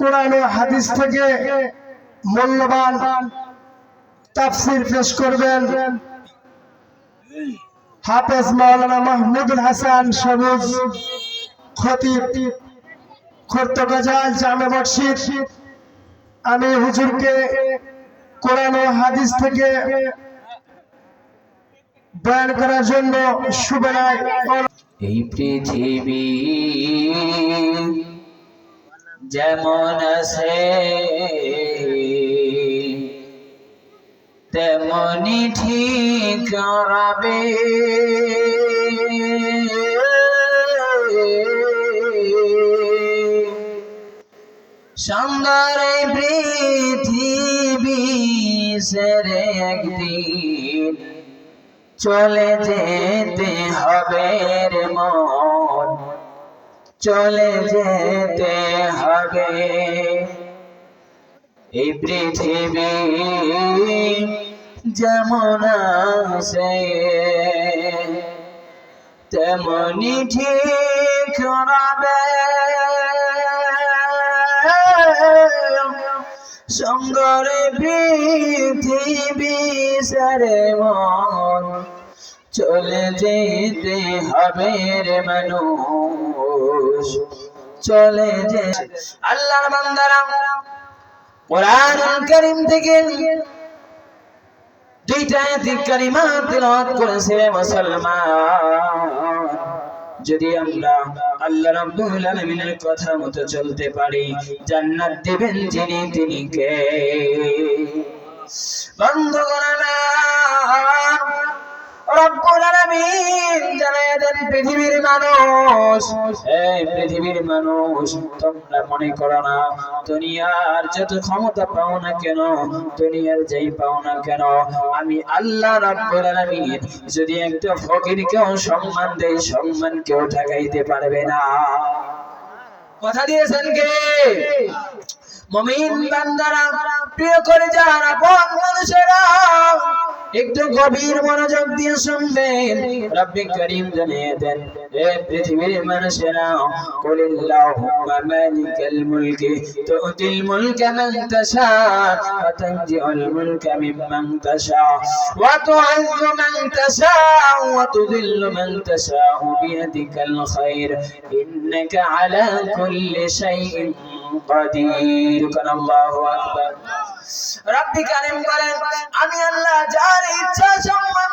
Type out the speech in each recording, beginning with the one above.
কোরআন ও হাদিস থেকে মূল্যবান তাফসির পেশ করবেন। হাফেজ মাওলানা মাহমুদুল হাসান সবুজ খতিব খর্তগাজাল জামে মসজিদ। আমি হুজুরকে কোরআন ও হাদিস থেকে বয়ান করার জন্য শুভেচ্ছা। এই পৃথিবী যেমন আছে তেমনি ঠিক রাবে। সুন্দর পৃথিবী সেরে একদিন চলে যেতে হবে রে মন। চলে যেতে হবে। এই পৃথিবী যেমন আছে তেমনি ঠিক হবে। সঙ্গরে পৃথিবী সারে মন চলে যেতে হবে রে মানুষ। চলে যে আল্লাহর বান্দারা থেকে করেছে মুসলমান। যদি আমরা আল্লাহ রাব্বুল আলামিনের কথা মতো চলতে পারি, জান্নাত দিবেন যিনি, তিনি কে? বন্ধুগণ আমার আমি আল্লাহ রাব্বুল আলামিন যদি একটা ফকিরকেও সম্মান দেই সম্মান কেউ ঠেকাইতে পারবে না। কথা দিয়েছেন কে? মমিন বান্দারা, প্রিয় করে যারা মানুষেরা একটু গভীর মনোযোগ দিয়ে শুনবেন। রব্বি করিম জানিয়ে দেন, এ পৃথিবীর মানুষেরা কুলিল্লাহুম্মা মালিকাল মুলকি, তুতিল মুলকা মান তাশা ওয়া তানজিউল মুলকা মিম্মান তাশা, ওয়া তু'ইজ্জু মান তাশা, ওয়া তুযিল্লু মান তাশা বিয়াদিকাল খায়র ইন্নাকা আলা কুল্লি শাইইন قدير كان الله أكبر ربي كريم قال أمي الله جاري تشمم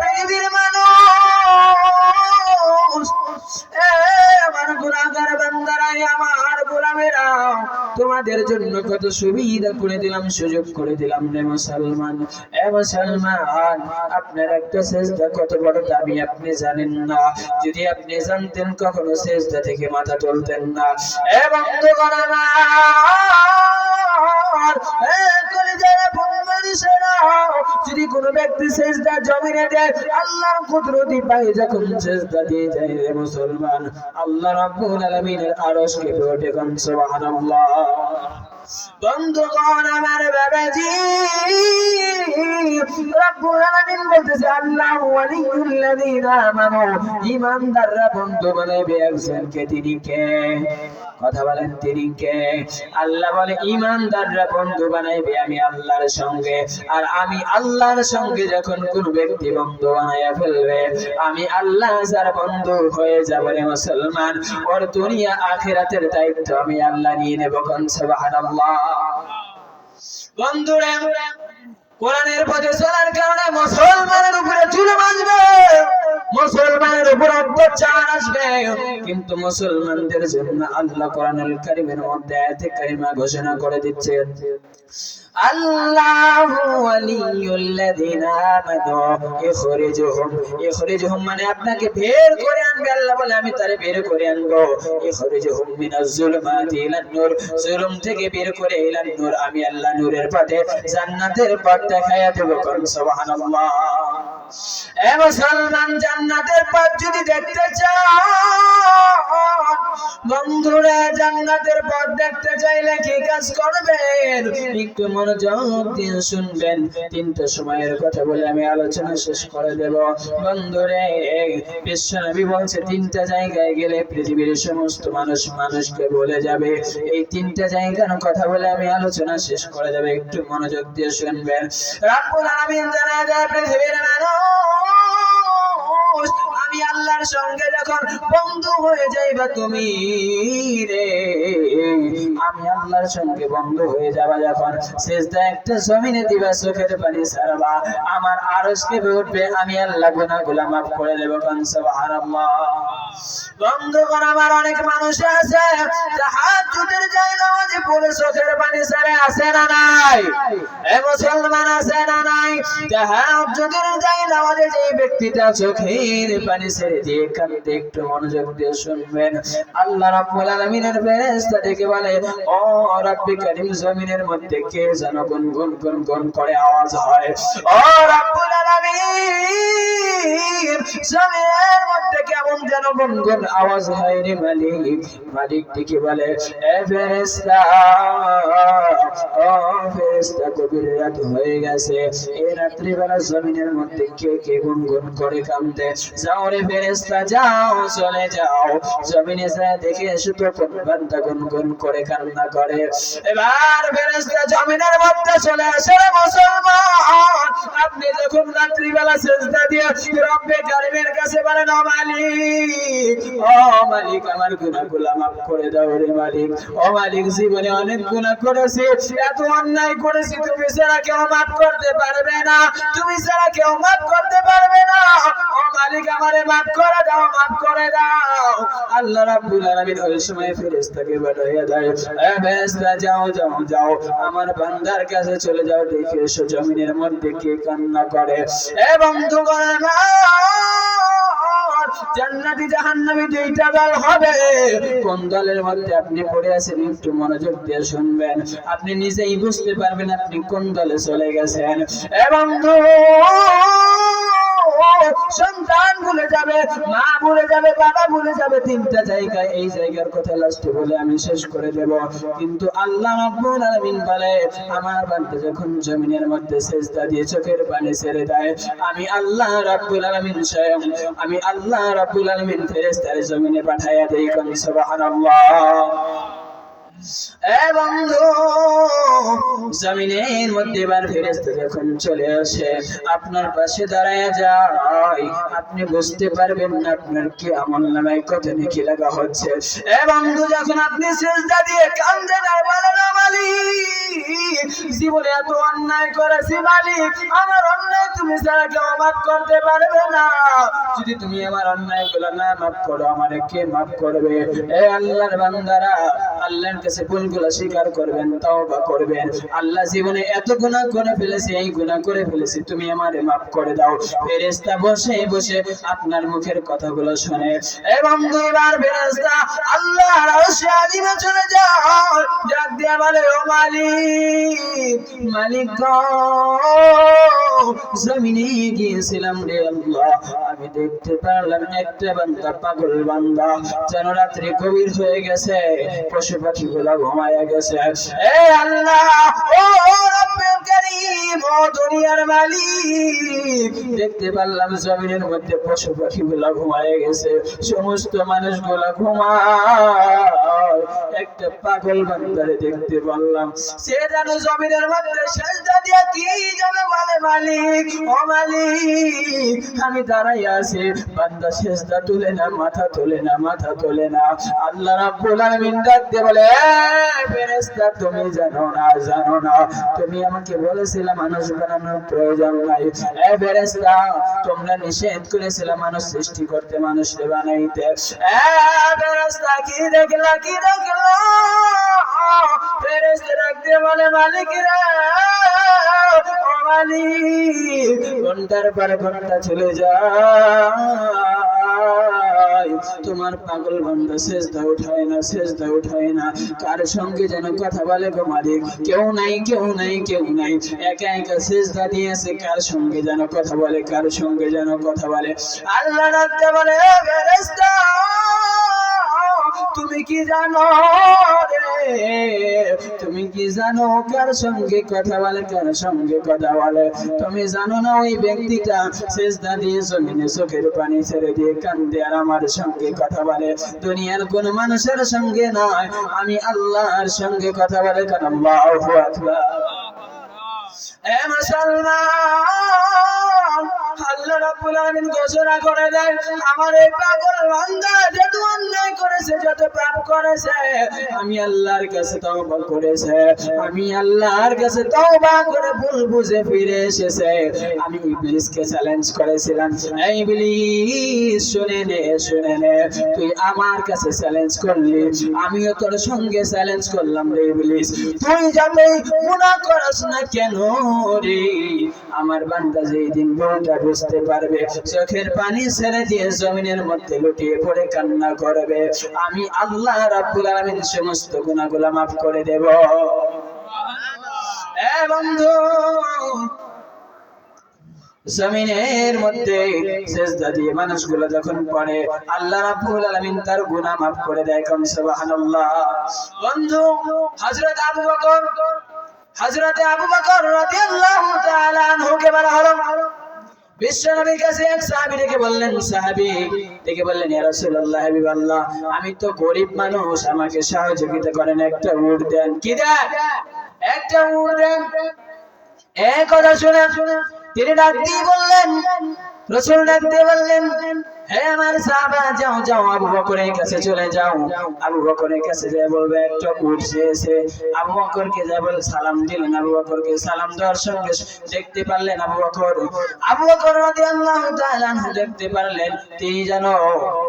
পৃথিবীর তোমাদের জন্য কত সুবিধা করে দিলাম, সুযোগ করে দিলাম রে মুসলমান। এ মুসলমান, আপনার একটা সেজদা কত বড় দাবি আপনি জানেন না। যদি আপনি জানতেন, কখনো সেজদা থেকে মাথা তুলতেন না। এ বন্ধুগণ আমার যদি কোনো ব্যক্তি সেজদা জমিনে দেয়, আল্লাহর কুদরতি পায় যখন সেজদা দিয়ে যায় রে মুসলমান, আল্লাহ রাব্বুল আলামিনের আরশ কেঁপে ওঠে আমার বাবাজি, রব্বুল আলামিন বলতেছে, আল্লাহ ওয়ালিউল্লাযীনা আমানু। ঈমানদাররা বন্ধু তিনি কে? কথা বলেন, তিনি কে? আল্লাহ বলে, ঈমানদাররা বন্ধু বানাইবে আমি আল্লাহর সঙ্গে। আর আমি আল্লাহর সঙ্গে যখন কোন ব্যক্তি বন্ধু বানাইয়া ফেলবে, আমি আল্লাহ যার বন্ধু হয়ে যাব রে মুসলমান। ওর দুনিয়া আখিরাতের দায়িত্ব আমি আল্লাহ নিয়ে নেব। কোন, সুবহানাল্লাহ। কোরআনের পথে চলার কারণে মুসলমানের উপরে মুসলমানের উপর অত্যাচার আসবে। কিন্তু মুসলমানদের জন্য আল্লাহ কোরআনুল কারীমের মধ্যে আয়াতে কারিমা ঘোষণা করে দিচ্ছেন মানে আমি আল্লাহ নূরের পথে জান্নাতের পথ দেখায়া দেব মুসলমান, জান্নাতের পথ যদি দেখতে চাও বন্ধুরা, জান্নাতের পথ দেখতে চাইলে কি কাজ করবেন? একটু মনোযোগ দিয়ে শুনবেন। তিনটা সময়ের কথা বলে আমি আলোচনা শেষ করে দেব। বন্ধুরে বিশ্বনবী বলছে, তিনটা জায়গায় গেলে পৃথিবীর সমস্ত মানুষ মানুষকে বলে যাবে। এই তিনটা জায়গার কথা বলে আমি আলোচনা শেষ করে দেব। একটু মনোযোগ দিয়ে শুনবেন। রাব্বুল আলামিন জানা যায় পৃথিবীর মানুষ আমি আল্লাহর সঙ্গে যখন বন্ধু হয়ে যাইবা, তুমি রে। আমি আল্লাহর সঙ্গে বন্ধু হয়ে যাবা যখন। শেষটা একটা জমিনে দিবা, চোখের পানি সারবা আমার আরস কেঁপে উঠবে আমি আল্লাহ গুনাহগুলো মাফ করে দেবো। কান সুবহানাল্লাহ। বন্ধুগণ আমার অনেক মানুষ আছে। তাহাজ্জুদের যায় নামাজে পড়ে চোখের পানি সারে আছে না নাই? এ মুসলমান আছে না নাই? তাহাজ্জুদের যায় নামাজে যে ব্যক্তিটা চোখের পানি ছেড়ে দিয়ে কান্দে একটু মনোযোগ দিয়ে শুনবেন, আল্লাহ রাব্বুল আলামিনের ফেরেশতা ডেকে বলে, ও রাব্বি কারীম, জমিনের মধ্যে কে যেন গুনগুন গুনগুন করে আওয়াজ হয়? ও রাব্বুল আলামিন, জমিনের মধ্যে কেমন যেন গুনগুন আওয়াজ হয় রে মালিক। মালিক ডেকে বলে, এ ফেরেশতা, ও ফেরেশতা, কবির রাত হয়ে গেছে। এই রাত্রিবেলা জমিনের মধ্যে কে কে গুনগুন করে কান্দে যাও রে ফেরেশতা, যাও, চলে যাও। জমিনে যায় দেখে এসে তো বান্দা গুনগুন করে কান্না করে। এবার ফেরেশতা জমিনের মধ্যে চলে আসে মুসলমান, আপনি যখন রাত্রিবেলা দিয়ে রব্বে কারিমের কাছে বলেন, ও মালিক ও মালিক, আমার গুনাহগুলো মাফ করে দাও রে মালিক। ও মালিক, জীবনে অনেক গুনাহ করেছি, এত অন্যায় করেছি, তুমি ছাড়া কেউ মাফ করতে পারবে না, তুমি ছাড়া কেউ মাফ করতে পারবে না। মালিক আমারে মাফ করে দাও, মাফ করে দাও। আল্লাহ রাব্বুল আলামিন ওই সময় ফেরেশতাকে দেয়, এ যাও যাও যাও, আমার বান্দার কাছে চলে যাও, দেখে এসো জমিনের মধ্যে কে কান্না করে। এ বন্ধুগণ আমার, জান্নাতি জাহান্নামী দুইটা দল হবে। কোন দলের মধ্যে আপনি পড়ে আছেন একটু মনোযোগ দিয়ে শুনবেন। আপনি নিজেই বুঝতে পারবেন আপনি কোন দলে চলে গেছেন। এ বন্ধু সন্তান ভুলে যাবে, মা ভুলে যাবে, বাবা ভুলে যাবে। তিনটা জায়গায় এই জায়গার কথা লাস্টে বলে আমি শেষ করে দেব। কিন্তু আল্লাহ রাব্বুল আলামিন বলে, আমার বান্দা যখন জমিনের মধ্যে সেজদা দিয়ে চোখের পানি ছেড়ে দেয়, আমি আল্লাহ রাব্বুল আলামিন স্বয়ং, আমি আল্লাহ রাব্বুল আলামিন ফেরেশতার জমিনে পাঠাইয়া দেই কোন সুবহানাল্লাহ। এ মধ্যে এবার ফেরেস্তা যখন চলে আসে, আপনার পাশে দাঁড়ায় যায়। আপনি বুঝতে পারবেন না আপনার কি আমল নামায় কত নাকি লাগা হচ্ছে। এ বন্ধু, যখন আপনি সেজদা দিয়ে কান্দেন আর বলেন "ও মালিক, জীবনে এত অন্যায় করেছি, মালিক, আমার অন্যায় তুমি ছাড়া কেউ মাফ করতে পারবে না। যদি তুমি আমার অন্যায়গুলো না মাফ করো, আমার কে মাফ করবে? এ আল্লাহর বান্দারা আল্লাহর কাছে ভুলগুলো স্বীকার করবেন, তওবা করবেন। আল্লাহ জীবনে এত গুনাহ করে ফেলেছি, এই গুনাহ করে ফেলেছি, তুমি আমারে মাফ করে দাও। ফেরেশতা বসে বসে আপনার মুখের কথাগুলো শুনে এবং দুইবার চলে যাও। দিয়া বলে, ও মালিক মালিক জমিনে গিয়েছিলাম রে আল্লাহ। আমি দেখতে পারলাম একটা বান্দা, পাগল বান্দা, যেন রাত্রি গভীর হয়ে গেছে। পাখি গুলা ঘুমায় গেছে। এ আল্লাহ ও দুনিয়ার মালিক। দেখতে পারলাম জমিনের মধ্যে পশু পাখি গুলা ঘুমায়া গেছে। সমস্ত মানুষগুলা ঘুমায়। একটা পাগল বান্দারে দেখতে পারলাম। সে যেন জমিনের মধ্যে সেজদা দিয়া কি যেন বলে মালিক, ও মালিক, আমি দাঁড়াই আছি। বান্দা সেজদা তুলে না, মাথা তুলে না, মাথা তুলে না। আল্লাহ রাব্বুল আলামিন ডাক দিয়ে বলে ফেরেশতা, তুমি জানো না জানো না। তুমি আমাকে বলেছিলে মানুষ বানানোর প্রয়োজন নাই। এ ফেরেশতা, তোমরা নিষেধ করেছিলে মানুষ সৃষ্টি করতে, মানুষকে বানাইতে। এ ফেরেশতা, কি দেখলা, কি ঘণ্টার পর ঘণ্টা চলে যায়। তোমার পাগল উঠায় না উঠায় না। কার সঙ্গে যেন কথা বলে গো মালিক? কেউ নাই কেউ নাই কেউ নাই। একা একা সেজদা দিয়েছে, কার সঙ্গে যেন কথা বলে, কার সঙ্গে যেন কথা বলে? আল্লাহ ডাকতে বলে "এ ফেরেশতা তুমি কি জানো তুমি কি জানো কার সঙ্গে কথা বলে, কার সঙ্গে কথা বলে? তুমি জানো না ওই ব্যক্তিটা সেজদা দিয়ে জমিনে চোখের পানি ছেড়ে দিয়ে কান্দে আর আমার সঙ্গে কথা বলে? দুনিয়ার কোন মানুষের সঙ্গে নয়, আমি আল্লাহর সঙ্গে কথা বলে, কারণ আল্লাহু এ মুসলমান! রাব্বুল আলামিন ঘোষণা করে দেন, আমার এই পাগল বান্দা যত অন্যায় করেছে যত পাপ করেছে, আমি আল্লাহর কাছে তওবা করেছে, আমি আল্লাহর কাছে তওবা করে ভুল বুঝে ফিরে এসেছে। আমি ইবলিসকে চ্যালেঞ্জ করেছিলাম, এই ইবলিস, শুনে নে শুনে নে, তুই আমার কাছে চ্যালেঞ্জ করলি, আমিও তোর সঙ্গে চ্যালেঞ্জ করলাম রে ইবলিস। তুই যতই গুনাহ করাস না কেন রে? আমার বান্দা যেই দিন ভুলটা বুঝতে পারবে, চোখের পানি ছেড়ে দিয়ে জমিনের মধ্যে লুটিয়ে পড়ে কান্না করবে। আমি আল্লাহ রাব্বুল আলামিন সমস্ত গুনাহগুলো মাফ করে দেব। এ বন্ধু, জমিনের মধ্যে সেজদা দিয়ে মানুষগুলো যখন পড়ে, আল্লাহ রাব্বুল আলামিন তার গুনাহ মাফ করে দেয় কোন সুবহানাল্লাহ। বন্ধু, হযরত আবু বকর হযরত আবু বকর রাদিয়াল্লাহু তাআলা আনহুকে বলা হলো এক সাহাবী বললেন বললেন আমি তো গরিব মানুষ, আমাকে সহযোগিতা করেন, একটা উট দেন। কি দেন? একটা উট দেন। এই কথা শুনে তিনি ডাক দিয়ে বললেন, রসুল ডাক দিয়ে বললেন আবু আবু আবু আবু দেখতে পারলেন আবু আবু দেখতে পারলেন, তিনি যেন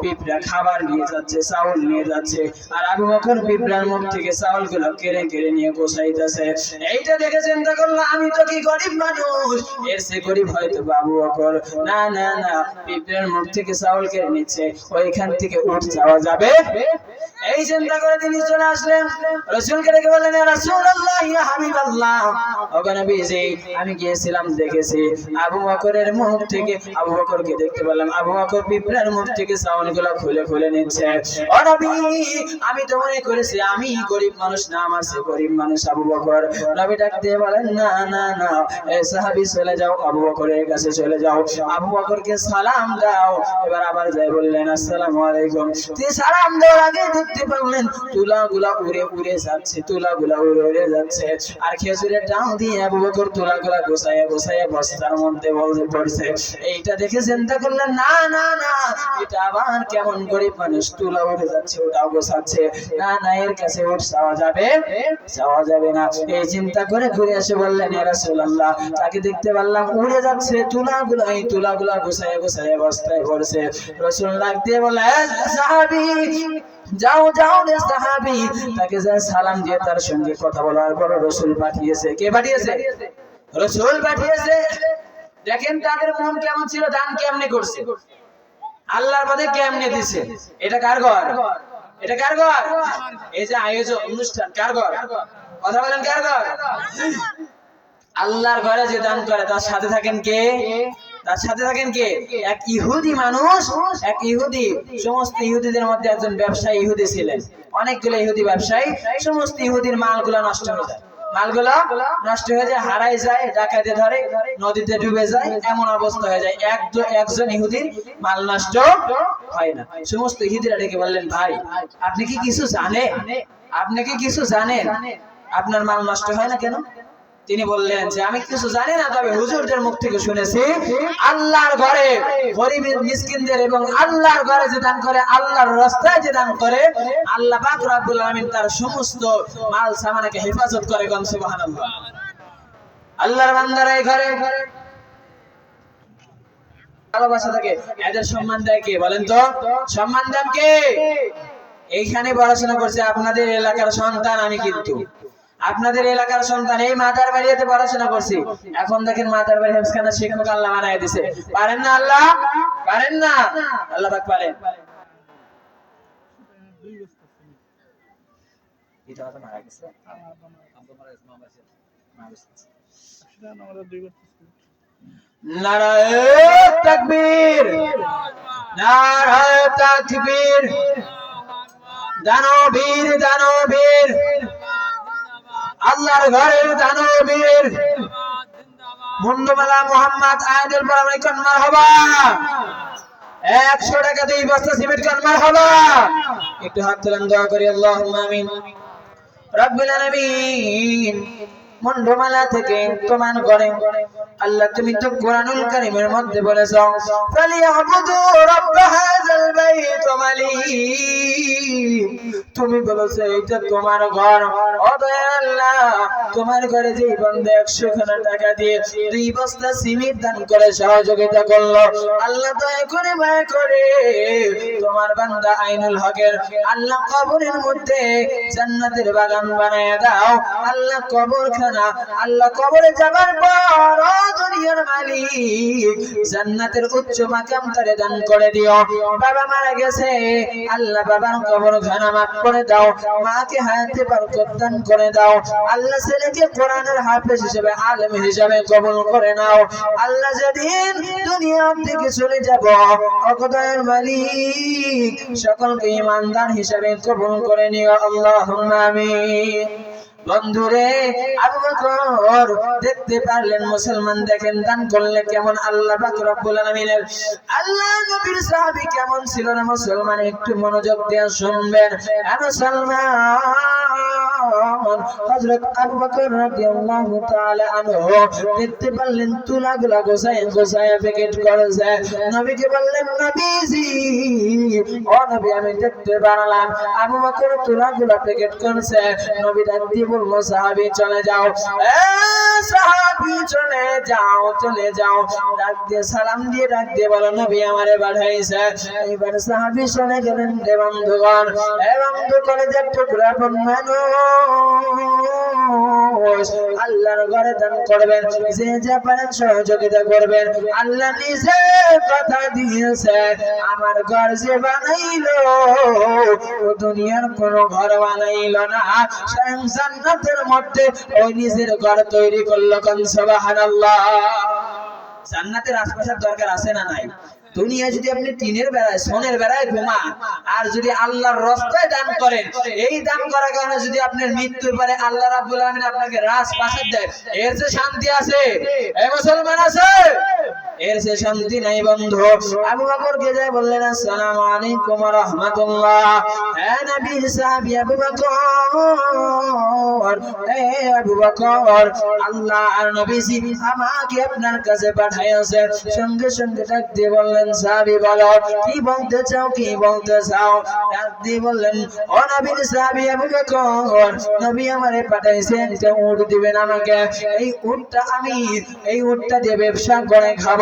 পিঁপড়া খাবার নিয়ে যাচ্ছে, চাউল নিয়ে যাচ্ছে। আর আবু বকর পিঁপড়ার মুখ থেকে চাউলগুলো কেড়ে কেড়ে নিয়ে গোসাইতেছে। এইটা দেখে চিন্তা করল, আমি তো কি গরিব মানুষ? এর সে গরিব হয়তো বাবু বকর। না না না, পিঁপড়ার মুখ থেকে চাউল কেড়ে নিচ্ছে ওইখান থেকে উঠ যাওয়া যাবে। এই চিন্তা করে তিনি চলে আসলেন। রসুলকে ডেকে বললেন, "ইয়া রাসূলুল্লাহ, ইয়া হাবিবাল্লাহ। ওগো নবীজি, আমি গিয়েছিলাম, দেখেছি। আবু বকরের মুখ থেকে, আবু বকরকে দেখতে পেলাম। আবু বকর পিঁপড়ার মুখ থেকে চাউলগুলো খুলে খুলে নিচ্ছে। ও আমি তো মনে করেছি, আমি গরিব মানুষ, না, আমার সে গরিব মানুষ, আবু বকর। নবী ডাক দিয়ে বলেন, না না না এই সাহাবী চলে যাও, আবু বকরের কাছে চলে যাও। আবু বকরকে সালাম দাও। এবার আবার যাই বললেন আলাইকুম। তিনি সালাম দেওয়ার আগে দেখতে পারলেন। তুলাগুলা উড়ে উড়ে যাচ্ছে, তুলাগুলা উড়ে উড়ে যাচ্ছে। আর খেজুরের দিয়ে আবু বকর তুলাগুলা বস্তার মধ্যে বলতে পড়ছে, এইটা দেখে চিন্তা করলেন, না না না, এটা আবার কেমন গরিব মানুষ, তুলা উড়ে যাচ্ছে, ওটাও গোছাচ্ছে। না না, এর কাছে উঠ যাওয়া যাবে যাওয়া যাবে না। এই চিন্তা করে ঘুরে এসে বললেন তাকে দেখতে পারলাম, উড়ে যাচ্ছে তুলাগুলো এই তুলাগুলা গোছাইয়া গোছাইয়া বস্তায় পড়ছে রাসূল ডাক বলে, "এ সাহাবী, যাও যাও রে সাহাবী। তাকে যা সালাম দিয়ে তার সঙ্গে কথা বলার পর রসুল পাঠিয়েছে। কে পাঠিয়েছে? রসুল পাঠিয়েছে। দেখেন তাদের মন কেমন ছিল, দান কেমনে করছে? আল্লাহর পথে কেমনে দিছে? এটা কার ঘর? এটা কার ঘর? এই যে আয়োজন, অনুষ্ঠান, কার ঘর? কথা বলেন, কার ঘর? আল্লাহর ঘরে যে দান করে, তার সাথে থাকেন কে? তার সাথে থাকেন কে? এক ইহুদি মানুষ, এক ইহুদি। সমস্ত ইহুদিদের মধ্যে একজন ব্যবসায়ী ইহুদি ছিলেন। অনেকগুলো ইহুদি ব্যবসায়ী, সমস্ত ইহুদির মালগুলো নষ্ট হয়ে যায়। মালগুলো নষ্ট হয়ে যায় হারাই যায়, ডাকাতে ধরে, নদীতে ডুবে যায়, এমন অবস্থা হয়ে যায়। একজন ইহুদির মাল নষ্ট হয় না। সমস্ত ইহুদিরা ডেকে বললেন, ভাই, আপনি কি কিছু জানেন? আপনি কি কিছু জানেন? আপনার মাল নষ্ট হয় না কেন? তিনি বললেন যে, আমি কিছু জানি না, তবে হুজুরদের মুখ থেকে শুনেছি, আল্লাহর ঘরে গরিব মিসকিনদের এবং আল্লাহর ঘরে যে দান করে, আল্লাহর রাস্তায় যে দান করে, আল্লাহ পাক রব্বুল আলামিন তার সমস্ত মাল সামানকে হেফাজত করে গম সুবহানাল্লাহ। আল্লাহর বান্দারা এই ঘরে ভালোবাসা থাকে। এদের সম্মান দেয় কে? বলেন তো, সম্মান দেন কে? এইখানে পড়াশোনা করছে আপনাদের এলাকার সন্তান আমি কিন্তু। আপনাদের এলাকার সন্তান এই মাতার বাড়িতে পড়াশোনা করছি। এখন দেখেন মাতার বাড়ি হেফসখানা শিক্ষক আল্লাহ বানায় দিছে। পারেন না আল্লাহ? পারেন না? আল্লাহ পাক পারেন গেছে। তাকবীর। নারায়ে তাকবীর। দানবীর দানবীর। আল্লাহর ঘরের দানবীর মুন্ডমালা মোহাম্মদ আয়নের পর আমরা কন্মার হবা। একশো টাকা দুই বস্তা সিমেন্ট কন্মার হবা। একটু হাত তুলেন, দোয়া করি আল্লাহ আমিন। রব্বুল আলামিন। মুন্ডমালা থেকে প্রমাণ করে। আল্লাহ, তুমি তো কোরআনুল কারিমের মধ্যে বলেছ তুমি বলেছ এটা তোমার ঘর। অদয় আল্লাহ তোমার ঘরে যে বন্ধে একশো খানা টাকা দিয়ে দুই বস্তা সিমেন্ট দান করে সহযোগিতা করল। আল্লাহ দয়া করে মায়া করে। তোমার বান্দা আইনুল হকের আল্লাহ কবরের মধ্যে জান্নাতের বাগান বানায় দাও। আল্লাহ কবর খানা আল্লাহ কবরে যাবার পর দুনিয়ার মালিক, জান্নাতের উচ্চ মাকাম তারে দান করে দিও। বাবা মারা গেছে, আল্লাহ বাবার কবর খানা মাফ করে দাও। মাকে হায়াতে বরকত দান করে দাও। আল্লাহ ছেলেকে কোরআনের হাফেজ হিসেবে, আলেম হিসেবে কবুল করে নাও, আল্লাহ যেদিন দুনিয়া থেকে চলে যাব, অকদয়ের মালিক সকলকে ইমানদার হিসেবে কবুল করে নিও। আল্লাহ আমিন। বন্ধুরে, আবু দেখতে পারলেন, মুসলমান দেখেন, দান করলে কেমন? আল্লাহ পাক রব্বুল আলামিনের, আল্লাহ নবীর সাহাবী কেমন ছিল না? মুসলমান একটু মনোযোগ দিয়ে শুনবেন। এ মুসলমান হযরত আবু বকর রাদিয়াল্লাহু তাআলা আনহু দেখতে পারলেন তুলাগুলা গোছায় গোছায় প্যাকেট করেছে। নবীকে বললেন, নবীজি, ও নবী, আমি দেখতে পারলাম আবু বকর তুলাগুলা প্যাকেট করছে। নবী ডাক দিয়ে বলল, সাহাবী, চলে যাও। এ সাহাবী, চলে যাও চলে যাও। ডাক দিয়ে সালাম দিয়ে ডাক দিয়ে বলো, নবী আমারে বাড়াইছে এবার সাহাবি চলে গেলেন রে বন্ধুগণ। এ বন্ধু যে টুকরা মানুষ আল্লাহর ঘরে দান করবেন। যে যা পারেন সহযোগিতা করবেন, আল্লাহ নিজে কথা দিয়েছে আমার ঘর যে বানাইলো দুনিয়ার কোন ঘর বানাইলো না। স্বয়ং জান্নাতের মধ্যে ওই নিজের ঘর তৈরি করল কোন? সুবহানাল্লাহ। জান্নাতের আশপাশের দরকার আছে না নাই? দুনিয়া যদি আপনি টিনের বেড়ায় সোনের বেড়ায় ঘুমা আর যদি আল্লাহর রাস্তায় দান করেন, এই দান করার কারণে যদি আপনার মৃত্যুর পরে আল্লাহ রাব্বুল আলামিন আপনাকে রাজ পাশে দেয়, এর যে শান্তি আছে, এ মুসলমান আছে? এর সে শান্তি নাই, বন্ধু। আবু বকর কে যায় বললেন, আসসালামু আলাইকুম ওয়া রাহমাতুল্লাহ। হে নবী সাহাবী আবু বকর, হে আবু বকর, আল্লাহ আর আমাকে আপনার কাছে পাঠাইছে সঙ্গে সঙ্গে ডাক দিয়ে বললেন, সাহাবী, বলো, কি বলতে চাও, কি বলতে চাও? ডাক দিয়ে বললেন, ও নবীর সাহাবী, আবু বকর, নবী আমারে পাঠাইছেন যে দিবেন আমাকে। এই উটটা আমি, এই উটটা দিয়ে ব্যবসা করে খাব।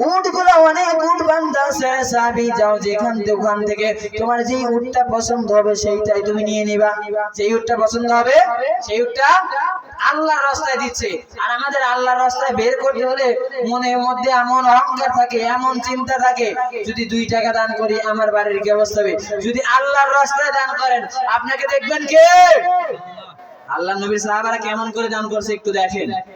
এমন অহংকার থাকে, এমন চিন্তা থাকে, যদি দুই টাকা দান করি, আমার বাড়ির অবস্থা হবে? যদি আল্লাহর রাস্তায় দান করেন, আপনাকে দেখবেন কে? আল্লাহ নবীর সাহাবারা কেমন করে দান করছে একটু দেখেন।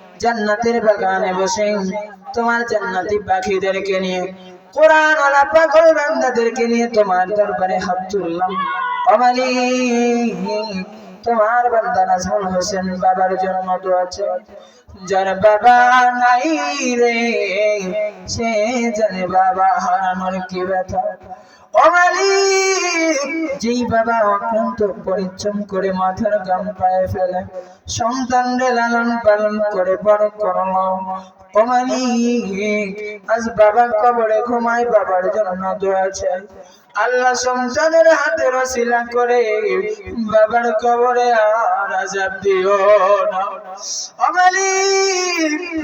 জান্নাতের বাগানে বসে, তোমার জান্নাতি পাখিদেরকে নিয়ে কোরআন ওয়ালা পাগল বান্দাদেরকে নিয়ে তোমার দরবারে হাত তুললাম। ও মালিক, তোমার বান্দা নাজমুল হোসেন বাবার জন্য দোয়া চাই। যার বাবা নাই রে, সে জানে বাবা হারানোর কি ব্যথা। যেই বাবা অক্লান্ত পরিশ্রম করে মাথার গাম পায়ে ফেলে সন্তানদের লালন পালন করে বড় করল ও মালিক আজ বাবা কবরে ঘুমায়, বাবার জন্য দোয়া চাই। আল্লাহ সন্তানের হাতে রসিলা করে, বাবার কবরে আর আজাব দিও না।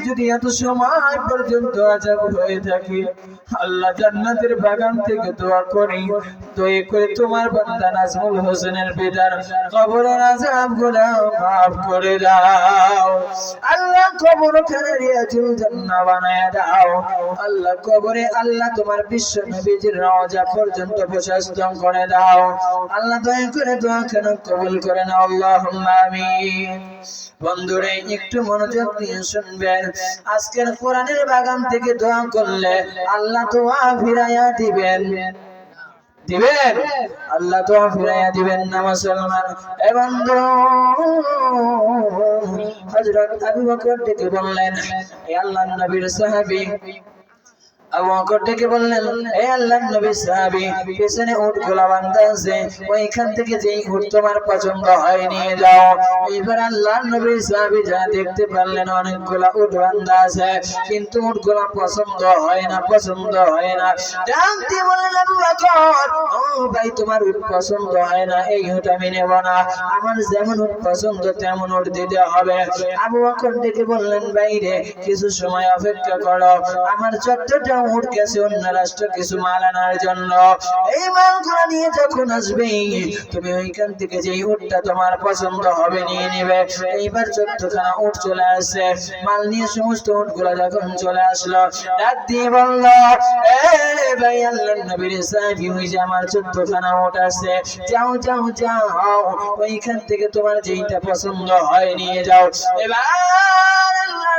যদি এত সময় পর্যন্ত আজাব হয়ে থাকে, আল্লাহ জান্নাতের বাগান থেকে দোয়া করি। দয়া করে তোমার বান্দা নাজমুল হোসেনের পিতার কবরের আজাবগুলা মাফ করে দাও। আল্লাহ কবর খানে রিয়াজুল বানায় দাও। আল্লাহ কবরে আল্লাহ তোমার বিশ্ব নবীজির রওজা পর্যন্ত প্রশস্ত করে দাও। আল্লাহ দয়া করে দোয়া কেন কবুল করে না আল্লাহুম্মা আমিন। বন্ধুরে, একটু মনোযোগ দিয়ে শুনবেন। আজকের কোরআনের বাগান থেকে দোয়া করলে আল্লাহ দোয়া ফিরাইয়া দিবেন। দিবেন? আল্লাহ তো ফিরাইয়া দিবেন না মুসলমান। এ বন্ধু, হযরত আবু বকর ডেকে বললেন হে আল্লাহর নবীর সাহাবী পছন্দ হয় কিন্তু পছন্দ হয় না, পছন্দ হয় না। ভাই, তোমার পছন্দ হয় না, এই উট আমি নেব না। আমার যেমন উট পছন্দ, তেমন উট দিতে হবে। আবু বকর ডেকে বললেন বাইরে কিছু সময় অপেক্ষা করো। আমার চোদ্দটা উট অন্য রাষ্ট্র কিছু মাল আনার জন্য। এই মালগুলো নিয়ে যখন আসবে, তুমি ওইখান থেকে যে উটটা তোমার পছন্দ হবে নিয়ে নেবে। এইবার চোদ্দখানা উট চলে আসছে মাল নিয়ে সমস্ত উটগুলো যখন চলে আসলো, ডাক দিয়ে বলল ভাই, আল্লাহ নবীর সাহেবী যে আমার চোদ্দখানা উট আছে, যাও যাও যাও। ওইখান থেকে তোমার যেইটা পছন্দ হয় নিয়ে যাও। এবার